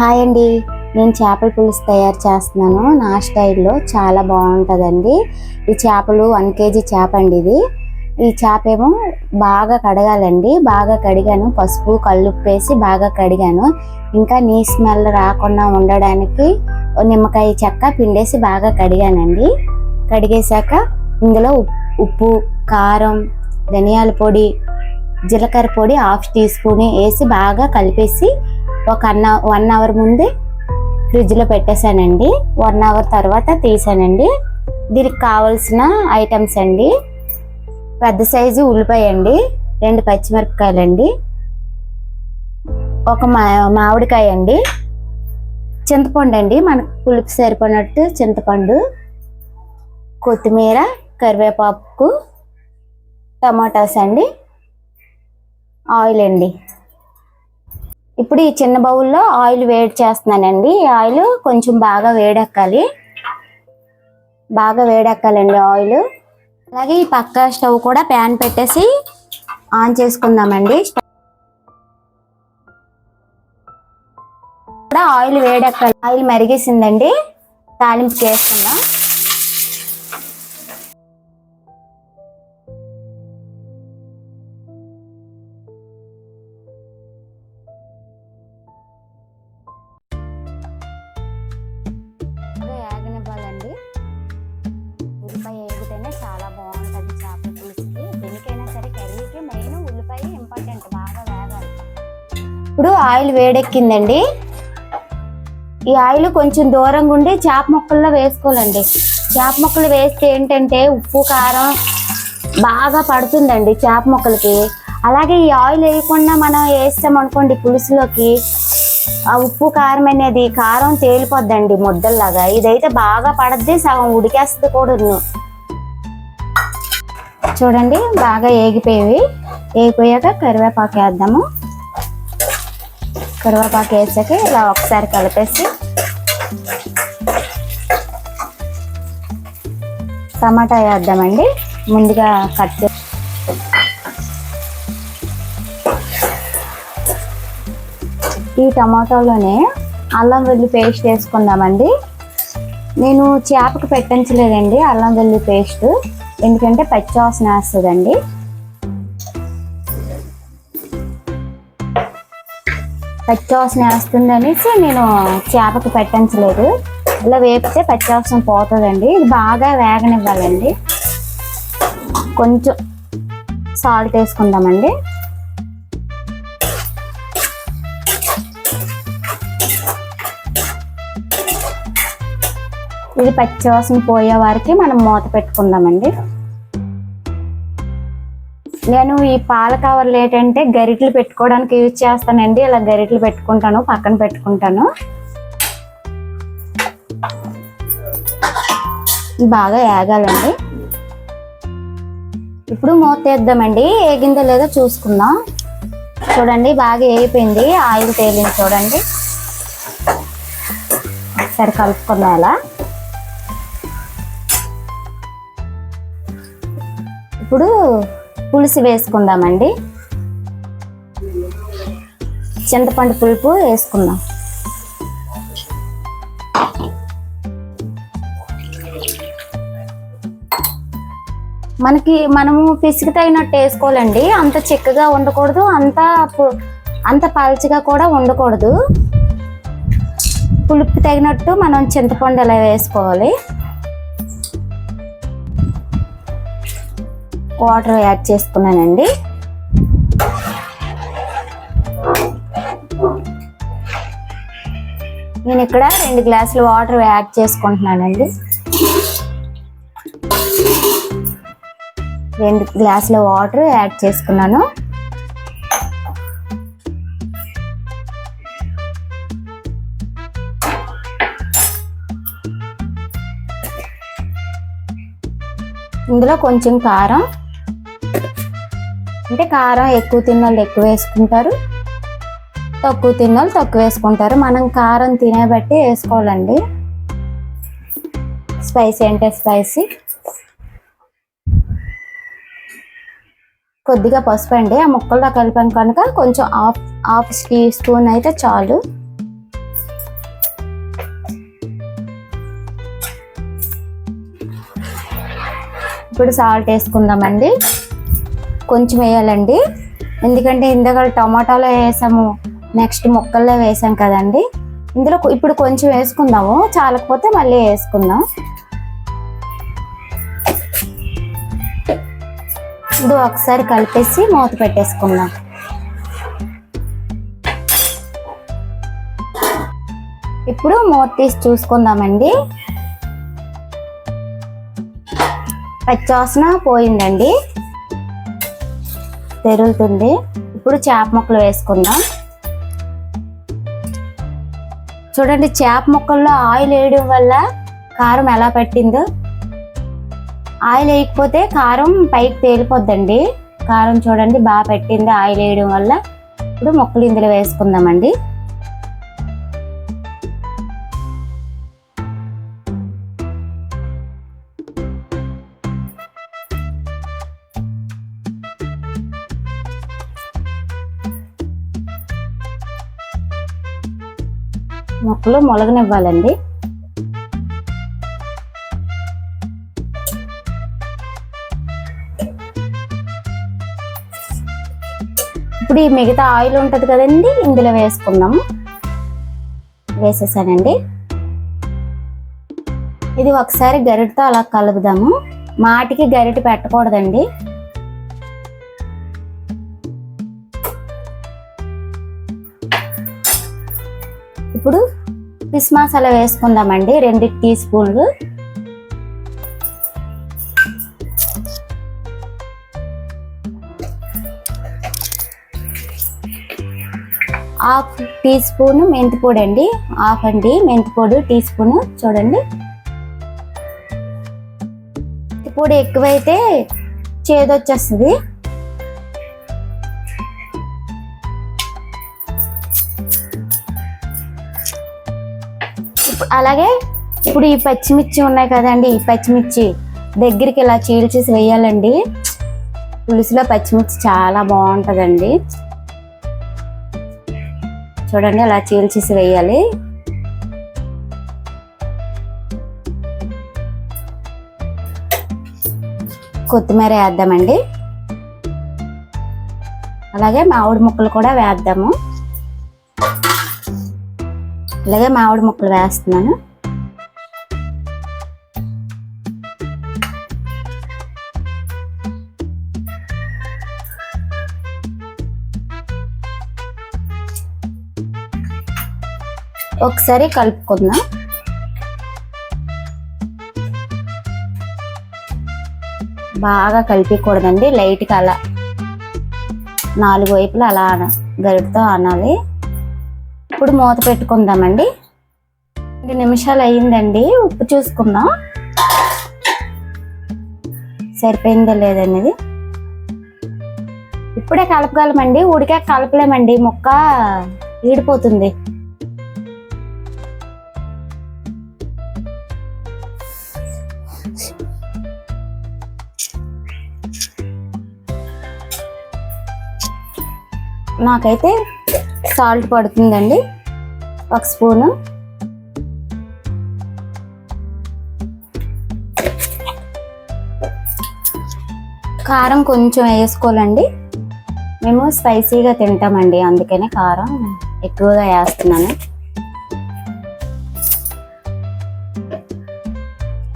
Hi అండి. నేను చేపల పులుసు తయారు చేస్తున్నాను. నా స్టైల్లో చాలా బాగుంటుందండి. ఈ చేపలు వన్ కేజీ చేప అండి ఇది. ఈ చేప ఏమో బాగా కడగాలండి. బాగా కడిగాను. పసుపు కల్లుప్పు వేసి బాగా కడిగాను. ఇంకా నీ స్మెల్ రాకుండా ఉండడానికి నిమ్మకాయ చెక్క పిండేసి బాగా కడిగానండి. కడిగేశాక ఇందులో ఉప్- ఉప్పు కారం ధనియాల పొడి జీలకర్ర పొడి హాఫ్ టీ స్పూన్ వేసి బాగా కలిపేసి ఒక అన్న వన్ అవర్ ముందే ఫ్రిడ్జ్లో పెట్టేశానండి. వన్ అవర్ తర్వాత తీసానండి. దీనికి కావాల్సిన ఐటమ్స్ అండి. పెద్ద సైజు ఉల్లిపాయ అండి రెండు పచ్చిమిరపకాయలండి ఒక మా మామిడికాయ అండి చింతపండు అండి మనకు పులుపు సరిపడినట్టు చింతపండు కొత్తిమీర కరివేపాకు టమాటాస్ అండి ఆయిల్ అండి. ఇప్పుడు ఈ చిన్న బౌల్లో ఆయిల్ వేడి చేస్తున్నానండి. ఈ ఆయిల్ కొంచెం బాగా వేడెక్కాలి. బాగా వేడెక్కాలండి ఆయిల్. అలాగే ఈ పక్క స్టవ్ కూడా ప్యాన్ పెట్టేసి ఆన్ చేసుకుందామండి. కూడా ఆయిల్ వేడెక్కాలి. ఆయిల్ మరిగేసిందండి. తాలింపు వేసుకుందాం ఇప్పుడు ఆయిల్ వేడెక్కిందండి. ఈ ఆయిల్ కొంచెం దూరంగా ఉండి చేప ముక్కల్లో వేసుకోవాలండి. చేప ముక్కలు వేస్తే ఏంటంటే ఉప్పు కారం బాగా పడుతుందండి చేప ముక్కలకి. అలాగే ఈ ఆయిల్ వేయకుండా మనం వేస్తాం అనుకోండి పులుసులోకి ఆ ఉప్పు కారం అనేది కారం తేలిపోద్దండి ముద్దల్లాగా. ఇదైతే బాగా పడద్ది సగం ఉడికేస్తుంది కూడా చూడండి బాగా ఏగిపోయేవి ఏగిపోయాక కరివేపాకు వేద్దాము. కరివేపాకు వేసాక ఇలా ఒకసారి కలిపేసి టమాటా వేద్దామండి. ముందుగా కట్ చే ఈ టమాటాలోనే అల్లం వెల్లి పేస్ట్ వేసుకుందామండి. నేను చేపకు పెట్టించలేదండి అల్లం వెల్లి పేస్ట్. ఎందుకంటే పచ్చి వాసన వేస్తుందండి. పచ్చి వాసన వేస్తుంది అనేసి నేను చేపకి పెట్టించలేదు ఇలా వేపితే పచ్చివాసన పోతుందండి. ఇది బాగా వేగనివ్వాలండి. కొంచెం సాల్ట్ వేసుకుందామండి. ఇది పచ్చివాసన పోయే వారికి మనం మూత పెట్టుకుందామండి. నేను ఈ పాల కవర్లు ఏంటంటే గరిటలు పెట్టుకోవడానికి యూజ్ చేస్తానండి. ఇలా గరిటలు పెట్టుకుంటాను పక్కన పెట్టుకుంటాను. బాగా ఏగాలండి. ఇప్పుడు మూత తీద్దామండి. ఏగిందో లేదో చూసుకుందాం. చూడండి బాగా ఏగిపోయింది. ఆయిల్ తేలింది చూడండి. ఒకసారి కలుపుకుందాం అలా ఇప్పుడు పులుసు వేసుకుందామండి. చింతపండు పులుపు వేసుకుందాం. మనకి మనము పిసికి తగినట్టు వేసుకోవాలండి. అంత చిక్కగా ఉండకూడదు. అంత అంత పల్చగా కూడా ఉండకూడదు. పులుపు తగినట్టు మనం చింతపండు ఇలా వేసుకోవాలి? వాటర్ యాడ్ చేసుకున్నానండి. నేను ఇక్కడ రెండు గ్లాసులు వాటర్ యాడ్ చేసుకుంటున్నానండి. రెండు గ్లాసుల వాటర్ యాడ్ చేసుకున్నాను. ఇందులో కొంచెం కారం అంటే కారం ఎక్కువ తిన్న వాళ్ళు ఎక్కువ వేసుకుంటారు. తక్కువ తిన్న వాళ్ళు తక్కువ వేసుకుంటారు. మనం కారం తినేబట్టి వేసుకోవాలండి. స్పైసీ అంటే స్పైసీ. కొద్దిగా పసుపు అండి. ఆ ముక్కల్లో కలిపాను కనుక కొంచెం హాఫ్ హాఫ్ టీ స్పూన్ అయితే చాలు. ఇప్పుడు సాల్ట్ వేసుకుందామండి. కొంచెం వేయాలండి. ఎందుకంటే ఇందాక టమాటాలో వేసాము నెక్స్ట్ ముక్కల్లో వేసాం కదండి. ఇందులో ఇప్పుడు కొంచెం వేసుకుందాము. చాలకపోతే మళ్ళీ వేసుకుందాం. ఇది ఒకసారి కలిపేసి మూత పెట్టేసుకుందాం. ఇప్పుడు మూత తీసి చూసుకుందామండి. పచ్చివాసన పోయిందండి. తెరులుతుంది. ఇప్పుడు చేప ముక్కలు వేసుకుందాం. చూడండి చేప ముక్కల్లో ఆయిల్ వేయడం వల్ల కారం ఎలా పట్టిందో. ఆయిల్ వేయకపోతే కారం పైకి తేలిపోద్దండి. కారం చూడండి బాగా పెట్టింది ఆయిల్ వేయడం వల్ల. ఇప్పుడు ముక్కలు ఇందులో వేసుకుందామండి. మొక్కలు మొలగనివ్వాలండి. ఇప్పుడు ఈ మిగతా ఆయిల్ ఉంటుంది కదండి ఇందులో వేసుకుందాము. వేసేసానండి. ఇది ఒకసారి గరిటతో అలా కలుపుదాము. మాటికి గరిట పెట్టకూడదండి. ఇప్పుడు ఫిష్ మసాలా వేసుకుందామండి. రెండు టీ స్పూన్లు హాఫ్ టీ స్పూన్ మెంతిపొడి అండి హాఫ్ అండి మెంతిపొడి టీ స్పూన్ చూడండి. మెంతి పొడి ఎక్కువైతే చేదొచ్చేస్తుంది. అలాగే ఇప్పుడు ఈ పచ్చిమిర్చి ఉన్నాయి కదండి ఈ పచ్చిమిర్చి దగ్గరికి ఇలా చీల్చేసి వేయాలండి. పులుసులో పచ్చిమిర్చి చాలా బాగుంటుందండి. చూడండి అలా చీల్చేసి వేయాలి. కొత్తిమీర వేద్దామండి. అలాగే మామిడి ముక్కలు కూడా వేద్దాము. అలాగే మామిడి ముక్కలు వేస్తున్నాను. ఒకసారి కలుపుకుందాం. బాగా కలిపకూడదండి లైట్గా అలా నాలుగు వైపులా అలా అన- అనాలి ఇప్పుడు మూత పెట్టుకుందామండి. రెండు నిమిషాలు అయ్యిందండి. ఉప్పు చూసుకుందాం. సరిపోయిందో లేదనేది ఇప్పుడే కలపగలమండి. ఉడికే కలపలేమండి. ముక్క ఈడిపోతుంది. నాకైతే సాల్ట్ పడుతుందండి. ఒక స్పూను. కారం కొంచెం వేసుకోవాలండి. మేము స్పైసీగా తింటామండి అందుకనే కారం ఎక్కువగా వేస్తున్నాను.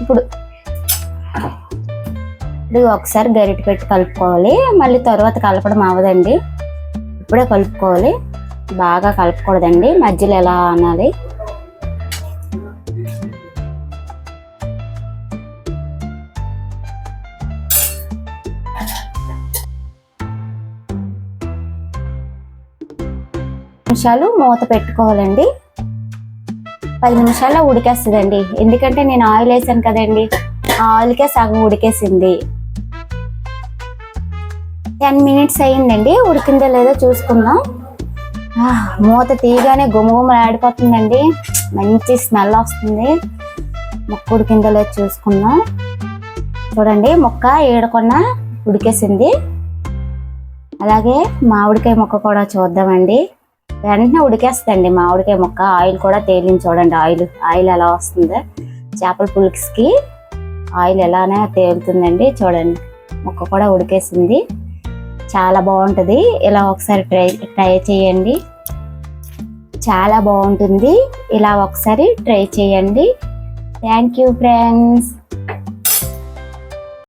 ఇప్పుడు ఇప్పుడు ఒకసారి గరిటె పెట్టి కలుపుకోవాలి. మళ్ళీ తర్వాత కలపడం అవ్వదండి. ఇప్పుడే కలుపుకోవాలి. బాగా కలపకూడదండి. మధ్యలో ఎలా అనాలి? నిమిషాలు మూత పెట్టుకోవాలండి. పది నిమిషాల్లో ఉడికేస్తుందండి. ఎందుకంటే నేను ఆయిల్ వేసాను కదండి. ఆ ఆయిల్కే సగం ఉడికేసింది. టెన్ మినిట్స్ అయ్యిందండి. ఉడికిందో లేదో చూసుకుందాం. మూత తీయగానే గుమగుమలాడిపోతుందండి మంచి స్మెల్ వస్తుంది. ముక్క ఉడికిందలో చూసుకుందాం. చూడండి ముక్క ఏడకుండా ఉడికేసింది. అలాగే మామిడికాయ ముక్క కూడా చూద్దామండి. వెంటనే ఉడికేస్తుందండి మామిడికాయ ముక్క. ఆయిల్ కూడా తేలింది చూడండి ఆయిల్. ఆయిల్ ఎలా వస్తుందో? చేపల పులుసుకి ఆయిల్ ఎలానే తేలుతుందండి చూడండి. ముక్క కూడా ఉడికేసింది. చాలా బాగుంటుంది. ఇలా ఒకసారి ట్రై ట్రై చేయండి. చాలా బాగుంటుంది. ఇలా ఒకసారి ట్రై చేయండి. Thank you friends